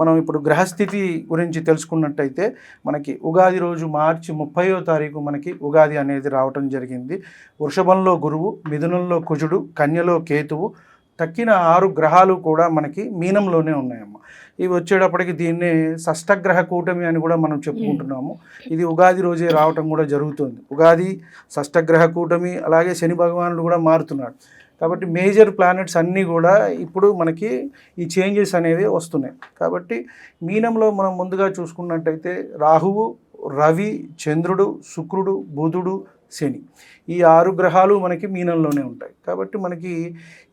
మనం ఇప్పుడు గ్రహస్థితి గురించి తెలుసుకున్నట్టయితే మనకి ఉగాది రోజు మార్చి ముప్పయో తారీఖు మనకి ఉగాది అనేది రావటం జరిగింది. వృషభంలో గురువు మిథునంలో కుజుడు కన్యలో కేతువు తక్కిన ఆరు గ్రహాలు కూడా మనకి మీనంలోనే ఉన్నాయమ్మ. ఇవి వచ్చేటప్పటికి దీన్ని షష్టగ్రహ కూటమి అని కూడా మనం చెప్పుకుంటున్నాము. ఇది ఉగాది రోజే రావటం కూడా జరుగుతుంది. ఉగాది షష్టగ్రహ కూటమి అలాగే శని భగవానుడు కూడా మారుతున్నాడు కాబట్టి మేజర్ ప్లానెట్స్ అన్నీ కూడా ఇప్పుడు మనకి ఈ చేంజెస్ అనేవి వస్తున్నాయి. కాబట్టి మీనంలో మనం ముందుగా చూసుకున్నట్టయితే రాహువు రవి చంద్రుడు శుక్రుడు బుధుడు శని ఈ ఆరు గ్రహాలు మనకి మీనంలోనే ఉంటాయి. కాబట్టి మనకి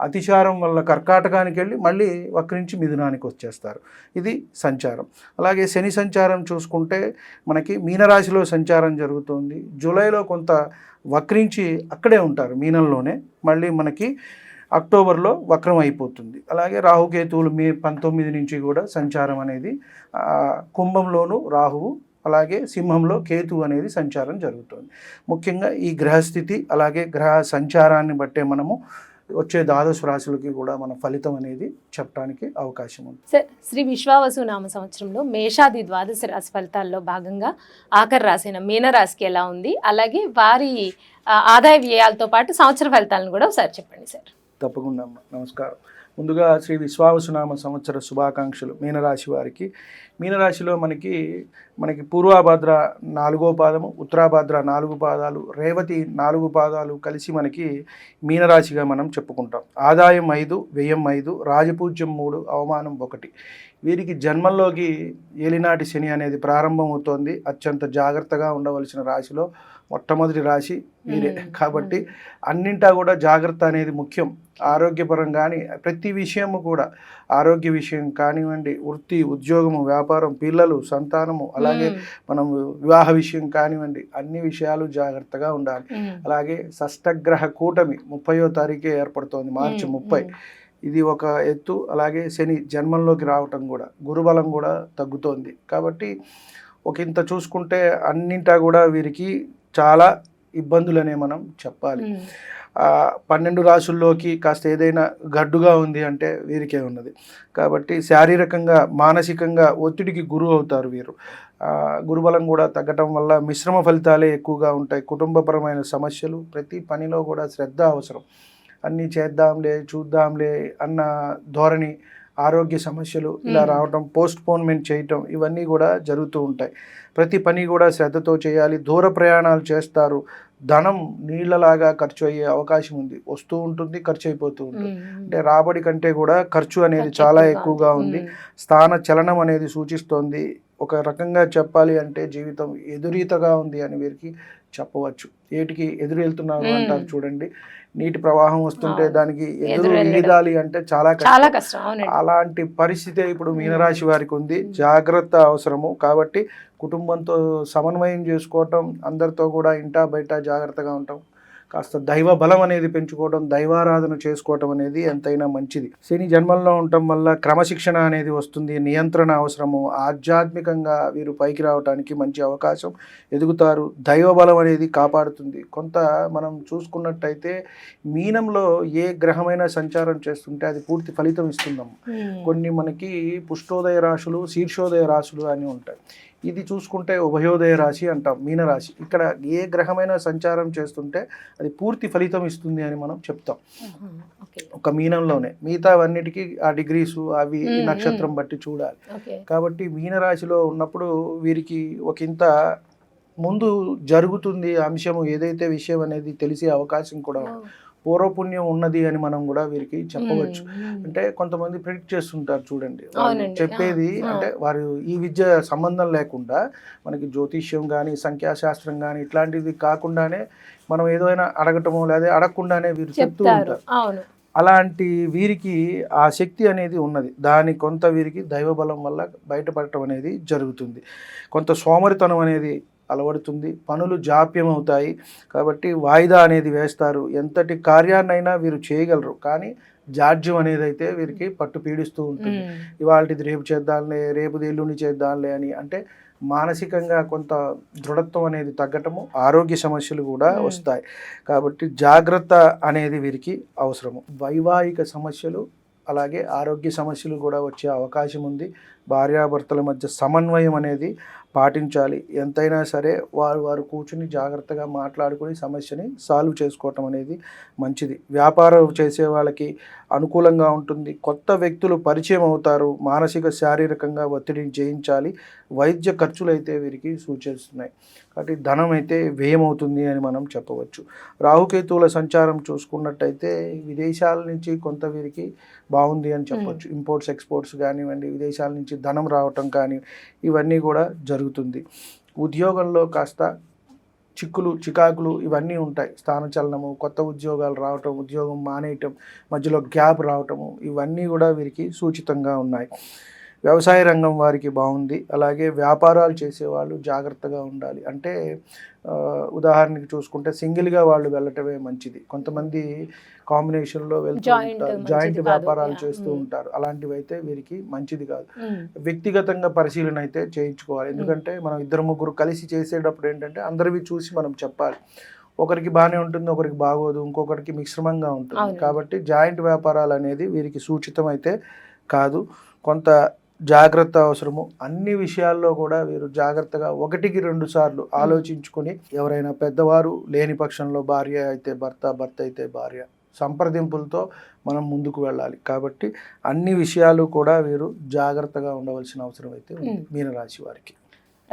అతిచారం వల్ల కర్కాటకానికి వెళ్ళి మళ్ళీ వక్రించి మిథునానికి వచ్చేస్తారు. ఇది సంచారం. అలాగే శని సంచారం చూసుకుంటే మనకి మీనరాశిలో సంచారం జరుగుతుంది. జూలైలో కొంత వక్రించి అక్కడే ఉంటారు మీనంలోనే. మళ్ళీ మనకి అక్టోబర్లో వక్రం అయిపోతుంది. అలాగే రాహుకేతువులు మే పంతొమ్మిది నుంచి కూడా సంచారం అనేది కుంభంలోను రాహువు అలాగే సింహంలో కేతు అనేది సంచారం జరుగుతుంది. ముఖ్యంగా ఈ గ్రహస్థితి అలాగే గ్రహ సంచారాన్ని బట్టే మనము వచ్చే ద్వాదశ రాశులకి కూడా మన ఫలితం అనేది చెప్పడానికి అవకాశం ఉంది. సార్ శ్రీ విశ్వావసు నామ సంవత్సరంలో మేషాది ద్వాదశ రాశి ఫలితాల్లో భాగంగా ఆఖరి రాసిన మీనరాశికి ఎలా ఉంది? అలాగే వారి ఆదాయ వ్యయాలతో పాటు సంవత్సర ఫలితాలను కూడా ఒకసారి చెప్పండి సార్. తప్పకుండా అమ్మ. నమస్కారం. ముందుగా శ్రీ విశ్వావసునామ సంవత్సర శుభాకాంక్షలు మీనరాశి వారికి. మీనరాశిలో మనకి మనకి పూర్వాభాద్ర నాలుగో పాదము ఉత్తరాభాద్ర నాలుగు పాదాలు రేవతి నాలుగు పాదాలు కలిసి మనకి మీనరాశిగా మనం చెప్పుకుంటాం. ఆదాయం ఐదు వ్యయం ఐదు రాజపూజ్యం మూడు అవమానం ఒకటి. వీరికి జన్మంలోకి ఏలినాటి శని అనేది ప్రారంభమవుతోంది. అత్యంత జాగ్రత్తగా ఉండవలసిన రాశిలో మొట్టమొదటి రాశి వీరే మ్మ్. కాబట్టి అన్నింటా కూడా జాగ్రత్త అనేది ముఖ్యం. ఆరోగ్యపరం కానీ ప్రతి విషయము కూడా ఆరోగ్య విషయం కానివ్వండి వృత్తి ఉద్యోగము వ్యాపారం పిల్లలు సంతానము అలాగే మనం వివాహ విషయం కానివ్వండి అన్ని విషయాలు జాగ్రత్తగా ఉండాలి. అలాగే షష్టగ్రహ కూటమి ముప్పయో తారీఖే ఏర్పడుతోంది మార్చి ముప్పై. ఇది ఒక ఎత్తు అలాగే శని జన్మంలోకి రావటం కూడా గురుబలం కూడా తగ్గుతోంది. కాబట్టి ఒక ఇంత చూసుకుంటే అన్నింటా కూడా వీరికి చాలా ఇబ్బందులనే మనం చెప్పాలి. పన్నెండు రాసుల్లోకి కాస్త ఏదైనా గడ్డుగా ఉంది అంటే వీరికే ఉన్నది. కాబట్టి శారీరకంగా మానసికంగా ఒత్తిడికి గురి అవుతారు వీరు. గురుబలం కూడా తగ్గటం వల్ల మిశ్రమ ఫలితాలే ఎక్కువగా ఉంటాయి. కుటుంబపరమైన సమస్యలు ప్రతి పనిలో కూడా శ్రద్ధ అవసరం. అన్నీ చేద్దాంలే చూద్దాంలే అన్న ధోరణి ఆరోగ్య సమస్యలు ఇలా. రావటం పోస్ట్ పోన్మెంట్ చేయటం ఇవన్నీ కూడా జరుగుతూ ఉంటాయి. ప్రతి పని కూడా శ్రద్ధతో చేయాలి. దూర ప్రయాణాలు చేస్తారు. ధనం నీళ్ళలాగా ఖర్చు అయ్యే అవకాశం ఉంది. వస్తూ ఉంటుంది ఖర్చు అయిపోతూ ఉంటుంది అంటే రాబడి కంటే కూడా ఖర్చు అనేది చాలా ఎక్కువగా ఉంది. స్థాన చలనం అనేది సూచిస్తోంది. ఒక రకంగా చెప్పాలి అంటే జీవితం ఎదురీతగా ఉంది అని వీరికి చెప్పవచ్చు ఏటికి ఎదురు వెళ్తున్నారు. అంటారు చూడండి నీటి ప్రవాహం వస్తుంటే. దానికి ఎదురు. ఈదాలి అంటే చాలా కష్టం అలాంటి పరిస్థితి ఇప్పుడు. మీనరాశి వారికి ఉంది. జాగ్రత్త అవసరము కాబట్టి కుటుంబంతో సమన్వయం చేసుకోవటం అందరితో కూడా ఇంటా బయట జాగ్రత్తగా ఉండటం కాస్త దైవ బలం అనేది పెంచుకోవడం దైవారాధన చేసుకోవటం అనేది ఎంతైనా మంచిది. శని జన్మల్లో ఉండటం వల్ల క్రమశిక్షణ అనేది వస్తుంది నియంత్రణ అవసరము ఆధ్యాత్మికంగా వీరు పైకి రావడానికి మంచి అవకాశం ఎదుగుతారు. దైవ బలం అనేది కాపాడుతుంది. కొంత మనం చూసుకున్నట్టయితే మీనంలో ఏ గ్రహమైన సంచారం చేస్తుంటే అది పూర్తి ఫలితం ఇస్తుందమ్మ. మ్మ్. కొన్ని మనకి పుష్టోదయ రాశులు శీర్షోదయ రాశులు అని ఉంటాయి. ఇది చూసుకుంటే ఉభయోదయ రాశి అంటాం మీనరాశి. ఇక్కడ ఏ గ్రహమైన సంచారం చేస్తుంటే అది పూర్తి ఫలితం ఇస్తుంది అని మనం చెప్తాం. ఓకే ఒక మీనంలోనే. మిగతావన్నిటికీ ఆ డిగ్రీసు అవి మ్మ్, నక్షత్రం బట్టి చూడాలి. కాబట్టి మీనరాశిలో ఉన్నప్పుడు వీరికి ఒకంత ముందు జరుగుతుంది అంశము ఏదైతే విషయం అనేది తెలిసే అవకాశం కూడా ఉంది. పూర్వపుణ్యం ఉన్నది అని మనం కూడా వీరికి చెప్పవచ్చు. అంటే కొంతమంది ప్రిడిక్ట్ చేస్తుంటారు చూడండి. చెప్పేది. అంటే వారు ఈ విద్య సంబంధం లేకుండా మనకి జ్యోతిష్యం కానీ సంఖ్యాశాస్త్రం కానీ ఇట్లాంటివి కాకుండానే మనం ఏదైనా అడగటమో లేదా అడగకుండానే వీరు చెప్తూ ఉంటారు. అలాంటి వీరికి ఆ శక్తి అనేది ఉన్నది. దాని కొంత వీరికి దైవబలం వల్ల బయటపడటం అనేది జరుగుతుంది. కొంత సోమరితనం అనేది అలవడుతుంది పనులు జాప్యం అవుతాయి కాబట్టి వాయిదా అనేది వేస్తారు. ఎంతటి కార్యాన్నైనా వీరు చేయగలరు. కానీ జాడ్యం అనేది అయితే వీరికి పట్టు పీడిస్తూ ఉంటుంది. ఇవాళది రేపు చేద్దాంలే రేపు ఎల్లుండి చేద్దాంలే అని అంటే మానసికంగా కొంత దృఢత్వం అనేది తగ్గటము ఆరోగ్య సమస్యలు కూడా. వస్తాయి. కాబట్టి జాగ్రత్త అనేది వీరికి అవసరము. వైవాహిక సమస్యలు అలాగే ఆరోగ్య సమస్యలు కూడా వచ్చే అవకాశం ఉంది. భార్యాభర్తల మధ్య సమన్వయం అనేది పాటించాలి. ఎంతైనా సరే వారు వారు కూర్చుని జాగ్రత్తగా మాట్లాడుకుని సమస్యని సాల్వ్ చేసుకోవటం అనేది మంచిది. వ్యాపారం చేసే వాళ్ళకి అనుకూలంగా ఉంటుంది. కొత్త వ్యక్తులు పరిచయం అవుతారు. మానసిక శారీరకంగా ఒత్తిడిని జయించాలి. వైద్య ఖర్చులు అయితే వీరికి సూచిస్తున్నాయి. కాబట్టి ధనం అయితే వ్యయమవుతుంది అని మనం చెప్పవచ్చు. రాహుకేతువుల సంచారం చూసుకున్నట్టయితే విదేశాల నుంచి కొంత వీరికి బాగుంది అని చెప్పొచ్చు. ఇంపోర్ట్స్ ఎక్స్పోర్ట్స్ కానివ్వండి విదేశాల నుంచి ధనం రావటం కానీ ఇవన్నీ కూడా జరుగుతుంది. ఉద్యోగంలో కాస్త చిక్కులు చికాకులు ఇవన్నీ ఉంటాయి. స్థానచలనము కొత్త ఉద్యోగాలు రావటం ఉద్యోగం మానేయటం మధ్యలో గ్యాప్ రావటము ఇవన్నీ కూడా వీరికి సూచితంగా ఉన్నాయి. వ్యవసాయ రంగం వారికి బాగుంది. అలాగే వ్యాపారాలు చేసేవాళ్ళు జాగ్రత్తగా ఉండాలి. అంటే ఉదాహరణకి చూసుకుంటే సింగిల్గా వాళ్ళు వెళ్ళటమే మంచిది. కొంతమంది కాంబినేషన్లో వెళ్తూ ఉంటారు. జాయింట్. వ్యాపారాలు. చేస్తూ. ఉంటారు. అలాంటివి అయితే వీరికి మంచిది కాదు. వ్యక్తిగతంగా పరిశీలన అయితే చేయించుకోవాలి. ఎందుకంటే మనం ఇద్దరు ముగ్గురు కలిసి చేసేటప్పుడు ఏంటంటే అందరివి చూసి మనం చెప్పాలి. ఒకరికి బాగానే ఉంటుంది ఒకరికి బాగోదు ఇంకొకరికి మిశ్రమంగా ఉంటుంది. కాబట్టి జాయింట్ వ్యాపారాలు అనేది వీరికి సూచితం అయితే కాదు. కొంత జాగ్రత్త అవసరము. అన్ని విషయాల్లో కూడా వీరు జాగ్రత్తగా ఒకటికి రెండు సార్లు ఆలోచించుకొని ఎవరైనా పెద్దవారు లేని పక్షంలో భార్య అయితే భర్త భర్త అయితే భార్య సంప్రదింపులతో మనం ముందుకు వెళ్ళాలి. కాబట్టి అన్ని విషయాలు కూడా వీరు జాగ్రత్తగా ఉండవలసిన అవసరం అయితే ఉంది. మీనరాశి వారికి.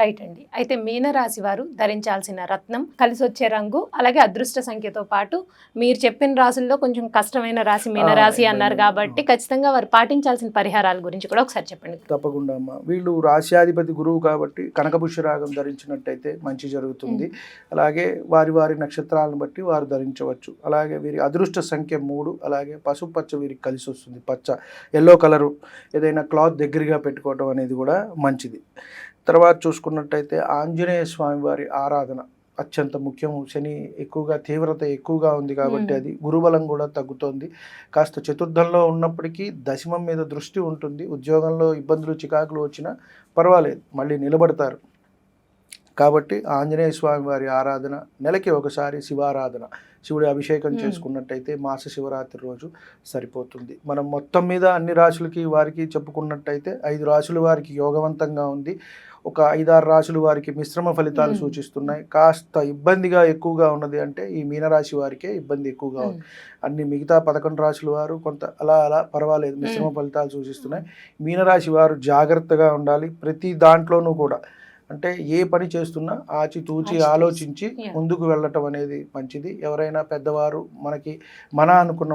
రైట్ అండి. అయితే మీనరాశి వారు ధరించాల్సిన రత్నం కలిసి వచ్చే రంగు అలాగే అదృష్ట సంఖ్యతో పాటు మీరు చెప్పిన రాసుల్లో కొంచెం కష్టమైన రాశి మీనరాశి అన్నారు. కాబట్టి ఖచ్చితంగా వారు పాటించాల్సిన పరిహారాల గురించి కూడా ఒకసారి చెప్పండి. తప్పకుండా అమ్మా. వీళ్ళు రాశ్యాధిపతి గురువు కాబట్టి కనకపుష్య రాగం ధరించినట్టయితే మంచి జరుగుతుంది. అలాగే వారి వారి నక్షత్రాలను బట్టి వారు ధరించవచ్చు. అలాగే వీరి అదృష్ట సంఖ్య మూడు అలాగే పసుపు పచ్చ వీరికి కలిసి వస్తుంది. పచ్చ ఎల్లో కలరు ఏదైనా క్లాత్ దగ్గరగా పెట్టుకోవడం అనేది కూడా మంచిది. తర్వాత చూసుకున్నట్టయితే ఆంజనేయ స్వామి వారి ఆరాధన అత్యంత ముఖ్యము. శని ఎక్కువగా తీవ్రత ఎక్కువగా ఉంది కాబట్టి. అది గురుబలం కూడా తగ్గుతోంది. కాస్త చతుర్థంలో ఉన్నప్పటికీ దశమం మీద దృష్టి ఉంటుంది. ఉద్యోగంలో ఇబ్బందులు చికాకులు వచ్చినా పర్వాలేదు. మళ్ళీ నిలబడతారు. కాబట్టి ఆంజనేయ స్వామి వారి ఆరాధన నెలకి ఒకసారి శివారాధన. శివుడి అభిషేకం. చేసుకున్నట్టయితే మాస శివరాత్రి రోజు సరిపోతుంది. మనం మొత్తం మీద అన్ని రాశులకి వారికి చెప్పుకున్నట్టయితే ఐదు రాశుల వారికి యోగవంతంగా ఉంది. ఒక ఐదారు రాశుల వారికి మిశ్రమ ఫలితాలు. సూచిస్తున్నాయి కాస్త ఇబ్బందిగా ఎక్కువగా ఉన్నది అంటే ఈ మీనరాశి వారికే ఇబ్బంది ఎక్కువగా ఉంది అన్ని మిగతా పదకొండు రాశుల వారు కొంత అలా అలా పర్వాలేదు మిశ్రమ. ఫలితాలు సూచిస్తున్నాయి మీనరాశి వారు జాగ్రత్తగా ఉండాలి ప్రతి దాంట్లోనూ కూడా అంటే ఏ పని చేస్తున్నా ఆచితూచి. ఆలోచించి. ముందుకు వెళ్ళటం అనేది మంచిది ఎవరైనా పెద్దవారు మనకి మన అనుకున్న